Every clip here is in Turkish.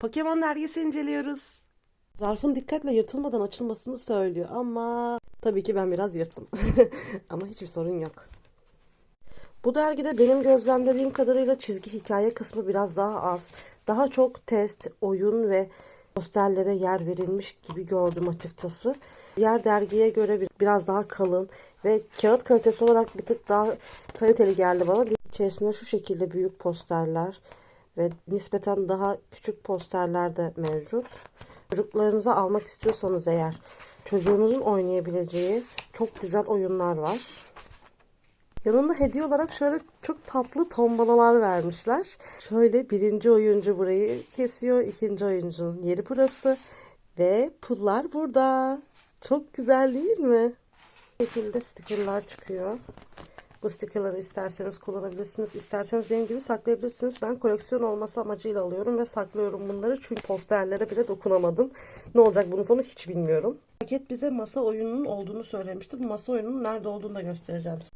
Pokemon dergisi inceliyoruz. Zarfın dikkatle yırtılmadan açılmasını söylüyor ama tabii ki ben biraz yırttım. ama hiçbir sorun yok. Bu dergide benim gözlemlediğim kadarıyla çizgi hikaye kısmı biraz daha az. Daha çok test, oyun ve posterlere yer verilmiş gibi gördüm açıkçası. Diğer dergiye göre bir- biraz daha kalın ve kağıt kalitesi olarak bir tık daha kaliteli geldi bana. İçerisinde şu şekilde büyük posterler ve nispeten daha küçük posterler de mevcut. Çocuklarınıza almak istiyorsanız eğer çocuğunuzun oynayabileceği çok güzel oyunlar var. Yanında hediye olarak şöyle çok tatlı tombalalar vermişler. Şöyle birinci oyuncu burayı kesiyor. ikinci oyuncunun yeri burası. Ve pullar burada. Çok güzel değil mi? Bu şekilde stickerlar çıkıyor. Bu stickerları isterseniz kullanabilirsiniz. İsterseniz benim gibi saklayabilirsiniz. Ben koleksiyon olması amacıyla alıyorum ve saklıyorum bunları. Çünkü posterlere bile dokunamadım. Ne olacak bunun sonu hiç bilmiyorum. Paket bize masa oyununun olduğunu söylemişti. Bu masa oyununun nerede olduğunu da göstereceğim size.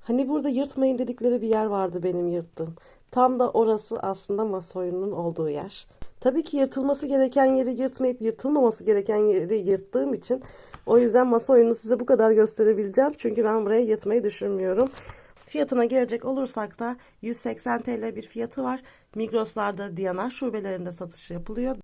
Hani burada yırtmayın dedikleri bir yer vardı benim yırttığım. Tam da orası aslında masa oyununun olduğu yer. Tabii ki yırtılması gereken yeri yırtmayıp yırtılmaması gereken yeri yırttığım için o yüzden masa oyununu size bu kadar gösterebileceğim. Çünkü ben buraya yırtmayı düşünmüyorum. Fiyatına gelecek olursak da 180 TL bir fiyatı var. Migros'larda Diyanar şubelerinde satışı yapılıyor.